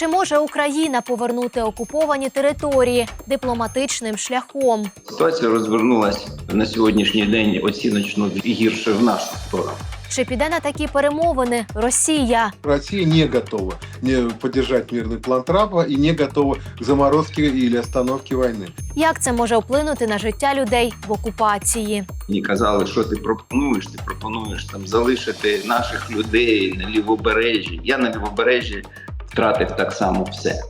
Чи може Україна повернути окуповані території дипломатичним шляхом? Ситуація розвернулася на сьогоднішній день оціночно гірше в нашу сторону. Чи піде на такі перемовини Росія? Россия не готова не поддержать мирный план Трампа и не готова к заморозке или остановке войны. Як це може вплинути на життя людей в окупації? Мені казали, що ти пропонуєш? Ти пропонуєш там залишити наших людей на лівобережжі. Я на лівобережжі втратив так само все.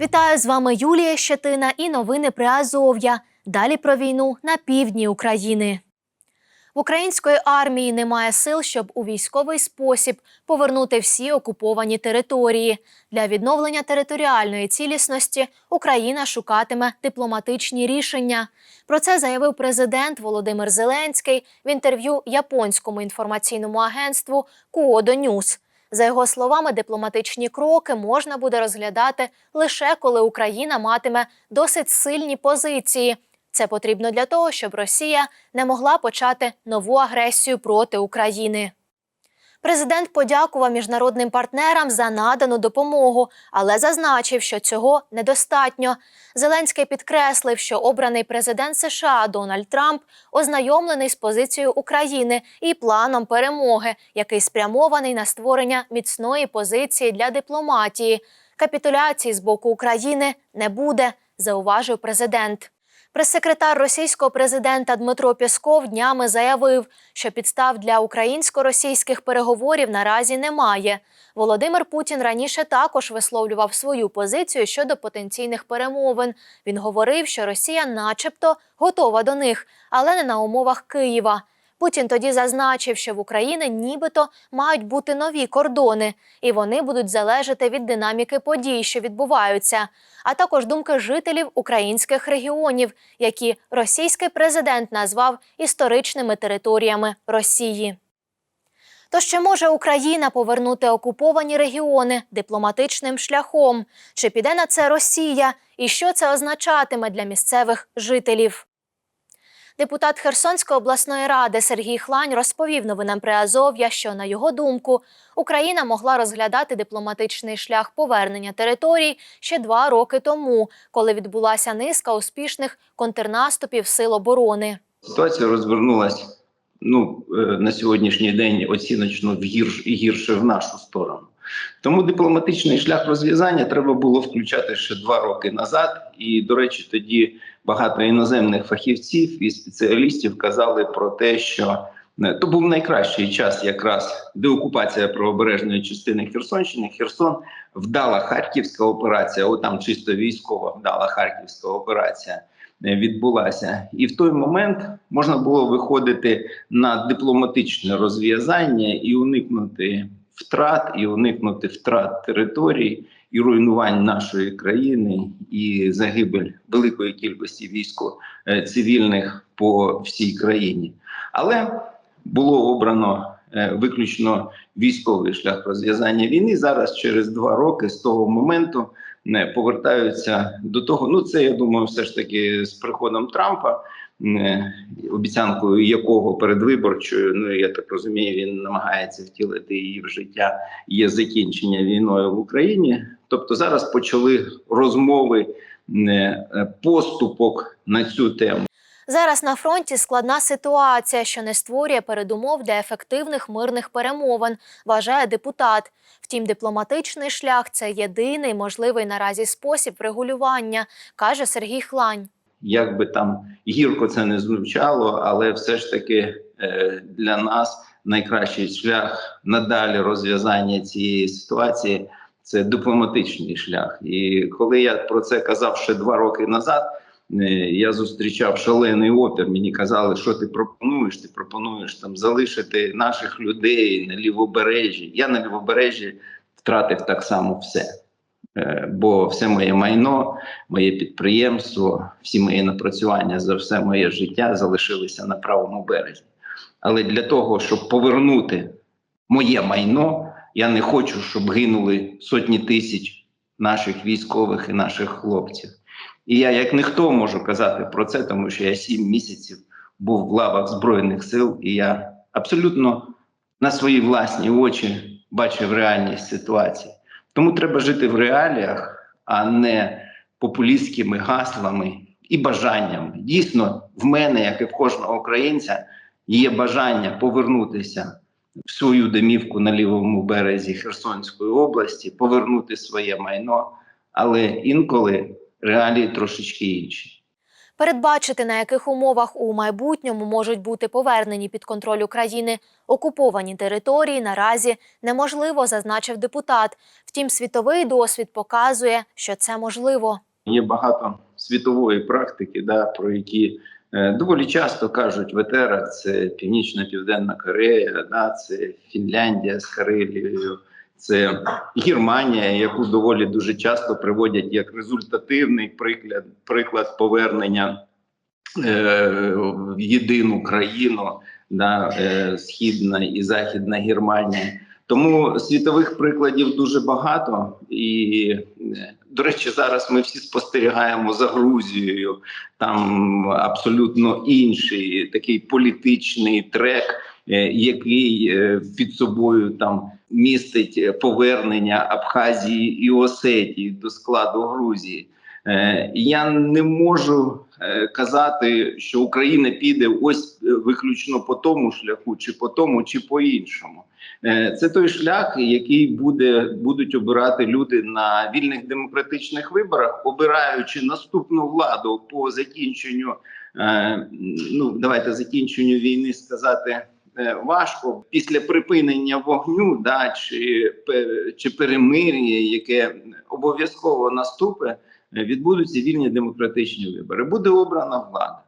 Вітаю з вами Юлія Щетина і новини при Азов'я. Далі про війну на півдні України. В української армії немає сил, щоб у військовий спосіб повернути всі окуповані території. Для відновлення територіальної цілісності Україна шукатиме дипломатичні рішення. Про це заявив президент Володимир Зеленський в інтерв'ю японському інформаційному агентству Куодо Ньюс. За його словами, дипломатичні кроки можна буде розглядати лише коли Україна матиме досить сильні позиції. Це потрібно для того, щоб Росія не могла почати нову агресію проти України. Президент подякував міжнародним партнерам за надану допомогу, але зазначив, що цього недостатньо. Зеленський підкреслив, що обраний президент США Дональд Трамп ознайомлений з позицією України і планом перемоги, який спрямований на створення міцної позиції для дипломатії. Капітуляції з боку України не буде, зауважив президент. Прес-секретар російського президента Дмитро Пєсков днями заявив, що підстав для українсько-російських переговорів наразі немає. Володимир Путін раніше також висловлював свою позицію щодо потенційних перемовин. Він говорив, що Росія, начебто, готова до них, але не на умовах Києва. Путін тоді зазначив, що в Україні нібито мають бути нові кордони, і вони будуть залежати від динаміки подій, що відбуваються, а також думки жителів українських регіонів, які російський президент назвав історичними територіями Росії. То чи може Україна повернути окуповані регіони дипломатичним шляхом? Чи піде на це Росія? І що це означатиме для місцевих жителів? Депутат Херсонської обласної ради Сергій Хлань розповів новинам при Азов'я, що на його думку Україна могла розглядати дипломатичний шлях повернення територій ще два роки тому, коли відбулася низка успішних контрнаступів сил оборони. Ситуація розвернулася ну, е, на сьогоднішній день оціночно в гірш, гірше в нашу сторону. Тому дипломатичний шлях розв'язання треба було включати ще два роки назад. І, до речі, тоді багато іноземних фахівців і спеціалістів казали про те, що е, то був найкращий час, якраз деокупація правобережної частини Херсонщини. Херсон вдала харківська операція, о там чисто військова вдала харківська операція. е, Відбулася, і в той момент можна було виходити на дипломатичне розв'язання і уникнути втрат, і уникнути втрат територій і руйнувань нашої країни, і загибель великої кількості військо е, цивільних по всій країні. Але було обрано е, виключно військовий шлях розв'язання війни. Зараз, через два роки, з того моменту не повертаються до того. Ну, це я думаю, все ж таки з приходом Трампа. Обіцянкою якого передвиборчою, ну я так розумію, він намагається втілити її в життя. Є закінчення війною в Україні. Тобто зараз почали розмови е, поступок на цю тему. Зараз на фронті складна ситуація, що не створює передумов для ефективних мирних перемовин, вважає депутат. Втім, дипломатичний шлях це єдиний можливий наразі спосіб врегулювання, каже Сергій Хлань. Як би там гірко це не звучало, але все ж таки е, для нас найкращий шлях надалі розв'язання цієї ситуації це дипломатичний шлях. І коли я про це казав ще два роки назад, е, я зустрічав шалений опір. Мені казали, що ти пропонуєш? Ти пропонуєш там залишити наших людей на лівобережжі. Я на лівобережжі втратив так само все. Е, Бо все моє майно, моє підприємство, всі мої напрацювання за все моє життя залишилися на правому березі. Але для того, щоб повернути моє майно, я не хочу, щоб гинули сотні тисяч наших військових і наших хлопців. І я, як ніхто, можу казати про це, тому що я сім місяців був в лавах Збройних сил, і я абсолютно на свої власні очі бачив реальність ситуації. Тому треба жити в реаліях, а не популістськими гаслами і бажанням. Дійсно, в мене, як і в кожного українця, є бажання повернутися в свою домівку на лівому березі Херсонської області, повернути своє майно, але інколи реалії трошечки інші. Передбачити, на яких умовах у майбутньому можуть бути повернені під контроль України окуповані території, наразі неможливо, зазначив депутат. Втім, світовий досвід показує, що це можливо. Є багато світової практики, да, про які е, доволі часто кажуть в етерах, це Північна Південна Корея, да, це Фінляндія з Карелією, це Германія, яку доволі дуже часто приводять як результативний приклад, приклад повернення е, в єдину країну, да, е, Східна і Західна Германія. Тому світових прикладів дуже багато, і е, до речі, зараз ми всі спостерігаємо за Грузією. Там абсолютно інший такий політичний трек, е, який е, під собою там містить повернення Абхазії і Осетії до складу Грузії. Е, Я не можу е, казати, що Україна піде ось е, виключно по тому шляху, чи по тому, чи по іншому. Е, Це той шлях, який буде будуть обирати люди на вільних демократичних виборах, обираючи наступну владу по закінченню. е, Ну давайте закінченню війни сказати е, важко після припинення вогню, да чи чи перемир'я, яке обов'язково наступить, е, відбудуться вільні демократичні вибори. Буде обрана влада.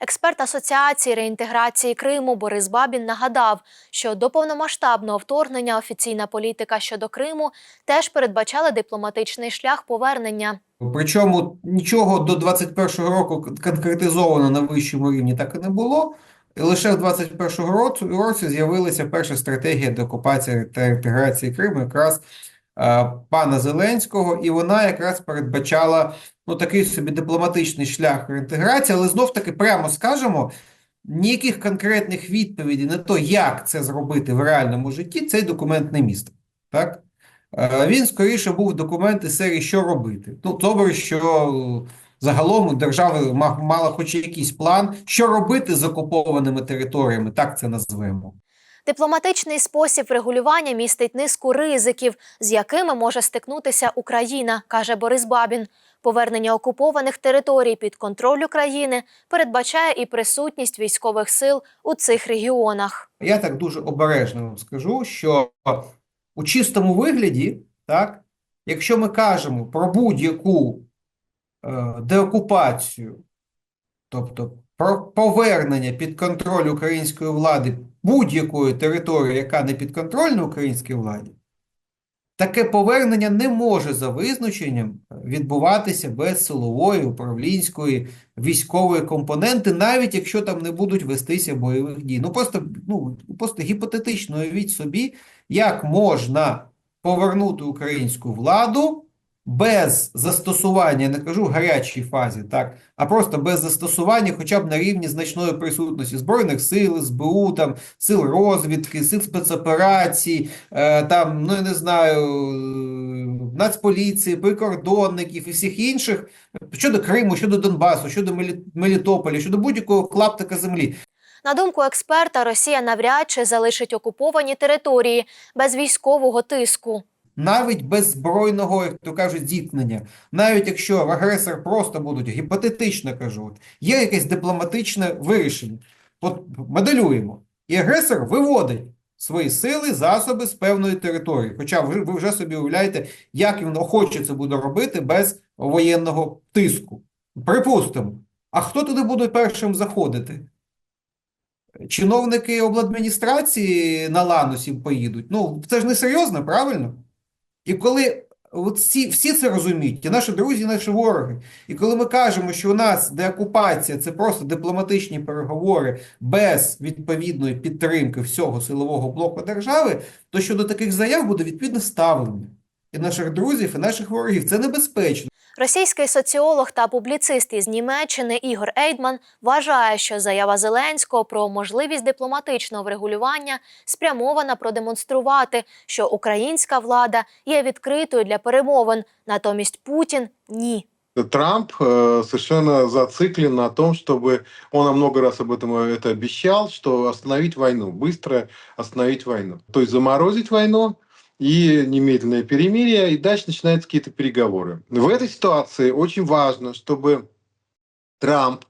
Експерт Асоціації реінтеграції Криму Борис Бабін нагадав, що до повномасштабного вторгнення офіційна політика щодо Криму теж передбачала дипломатичний шлях повернення. Причому нічого до 21-го року конкретизовано на вищому рівні так і не було. Лише в 21-го році, з'явилася перша стратегія деокупації та інтеграції Криму, якраз е, пана Зеленського, і вона якраз передбачала ну, такий собі дипломатичний шлях реінтеграції, але знов таки прямо скажемо, ніяких конкретних відповідей на те, як це зробити в реальному житті, цей документ не містив. Так? Е, Він скоріше був документ із серії «Що робити?». Ну, добре, що загалом ма- мала хоч якийсь план, що робити з окупованими територіями, так це назвемо. Дипломатичний спосіб врегулювання містить низку ризиків, з якими може стикнутися Україна, каже Борис Бабін. Повернення окупованих територій під контроль України передбачає і присутність військових сил у цих регіонах. Я так дуже обережно вам скажу, що у чистому вигляді, так, якщо ми кажемо про будь-яку деокупацію, тобто про повернення під контроль української влади будь-якої території, яка не підконтрольна українській владі, таке повернення не може за визначенням відбуватися без силової, управлінської, військової компоненти, навіть якщо там не будуть вестися бойових дій. Ну просто, ну, просто гіпотетично уявіть собі, як можна повернути українську владу без застосування, не кажу в гарячій фазі, так, а просто без застосування хоча б на рівні значної присутності Збройних сил, СБУ, там, сил розвідки, сил спецоперацій, е, там, ну я не знаю, Нацполіції, прикордонників і всіх інших щодо Криму, щодо Донбасу, щодо Мелі- Мелітополя, щодо будь-якого клаптика землі. На думку експерта, Росія навряд чи залишить окуповані території без військового тиску. Навіть без збройного, як то кажуть, зіткнення, навіть якщо агресор просто будуть, гіпотетично кажу, от, є якесь дипломатичне вирішення, от моделюємо, і агресор виводить свої сили, засоби з певної території. Хоча ви, ви вже собі уявляєте, як він охоче це буде робити без воєнного тиску. Припустимо, а хто туди буде першим заходити? Чиновники обладміністрації на Ланусі поїдуть. Ну, це ж не серйозно, правильно? І коли от всі, всі це розуміють, і наші друзі, і наші вороги, і коли ми кажемо, що у нас деокупація – це просто дипломатичні переговори без відповідної підтримки всього силового блоку держави, то щодо таких заяв буде відповідне ставлення і наших друзів, і наших ворогів. Це небезпечно. Російський соціолог та публіцист із Німеччини Ігор Ейдман вважає, що заява Зеленського про можливість дипломатичного врегулювання спрямована продемонструвати, що українська влада є відкритою для перемовин, натомість Путін ні. Трамп э, совершенно зациклен на том, чтобы он нам много раз об этом э, это обещал, что остановить войну, быстро остановить войну. То есть заморозить войну и немедленное перемирие, и дальше начинаются какие-то переговоры. В этой ситуации очень важно, чтобы Трамп,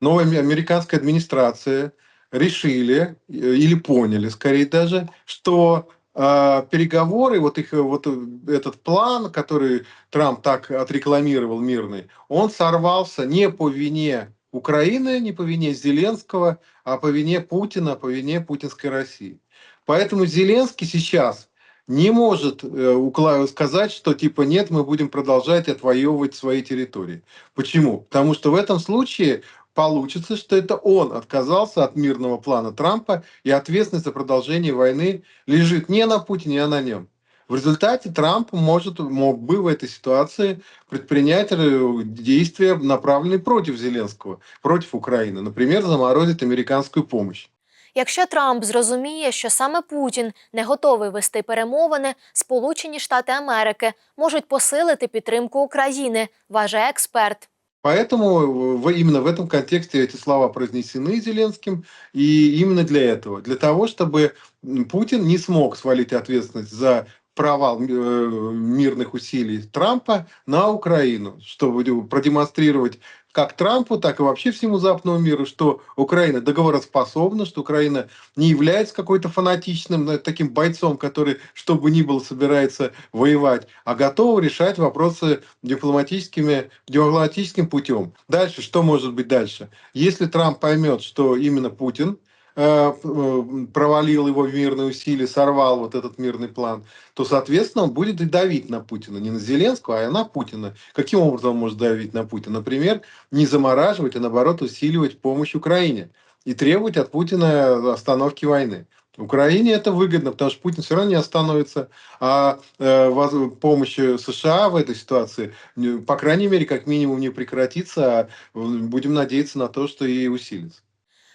новая американская администрация решили э, или поняли, скорее даже, что э, переговоры, вот их э, вот э, этот план, который Трамп так отрекламировал мирный, он сорвался не по вине Украины, не по вине Зеленского, а по вине Путина, по вине путинской России. Поэтому Зеленский сейчас не может э, сказать, что типа нет, мы будем продолжать отвоевывать свои территории. Почему? Потому что в этом случае получится, что это он отказался от мирного плана Трампа, и ответственность за продолжение войны лежит не на Путине, а на нем. В результате Трамп может, мог бы в этой ситуации предпринять э, действия, направленные против Зеленского, против Украины. Например, заморозить американскую помощь. Якщо Трамп зрозуміє, що саме Путін не готовий вести перемовини, Сполучені Штати Америки можуть посилити підтримку України, вважає експерт. Поэтому в, именно в этом контексте эти слова произнесены Зеленским, и именно для этого, для того, чтобы м, Путин не смог свалить ответственность за провал э, мирных усилий Трампа на Украину, чтобы продемонстрировать как Трампу, так и вообще всему западному миру, что Украина договороспособна, что Украина не является какой-то фанатичным э, таким бойцом, который, что бы ни было, собирается воевать, а готова решать вопросы дипломатическими, дипломатическим путем. Дальше, что может быть дальше? Если Трамп поймет, что именно Путин провалил его мирные усилия, сорвал вот этот мирный план, то, соответственно, он будет и давить на Путина. Не на Зеленского, а на Путина. Каким образом он может давить на Путина? Например, не замораживать, а наоборот усиливать помощь Украине и требовать от Путина остановки войны. Украине это выгодно, потому что Путин все равно не остановится, а э, помощь США в этой ситуации, не- по крайней мере, как минимум не прекратится, а э, будем надеяться на то, что и усилится.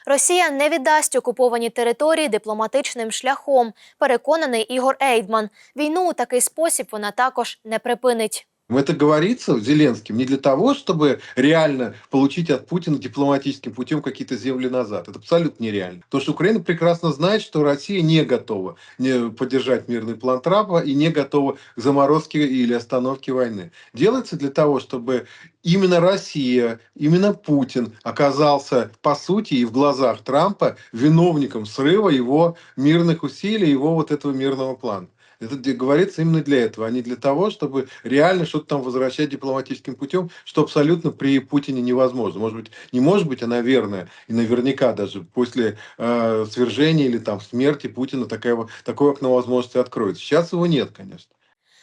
Росія не віддасть окуповані території дипломатичним шляхом, переконаний Ігор Ейдман. Війну у такий спосіб вона також не припинить. Это говорится Зеленским не для того, чтобы реально получить от Путина дипломатическим путем какие-то земли назад. Это абсолютно нереально. Потому что Украина прекрасно знает, что Россия не готова не поддержать мирный план Трампа и не готова к заморозке или остановке войны. Делается для того, чтобы именно Россия, именно Путин оказался, по сути, и в глазах Трампа виновником срыва его мирных усилий, его вот этого мирного плана. Это говорится именно для этого, а не для того, чтобы реально что-то там возвращать дипломатическим путем, что абсолютно при Путине невозможно. Может быть, не может быть, а наверное, и наверняка даже после э, свержения или там смерти Путина такая, такое окно возможности откроется. Сейчас его нет, конечно.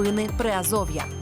Новини Приазов'я.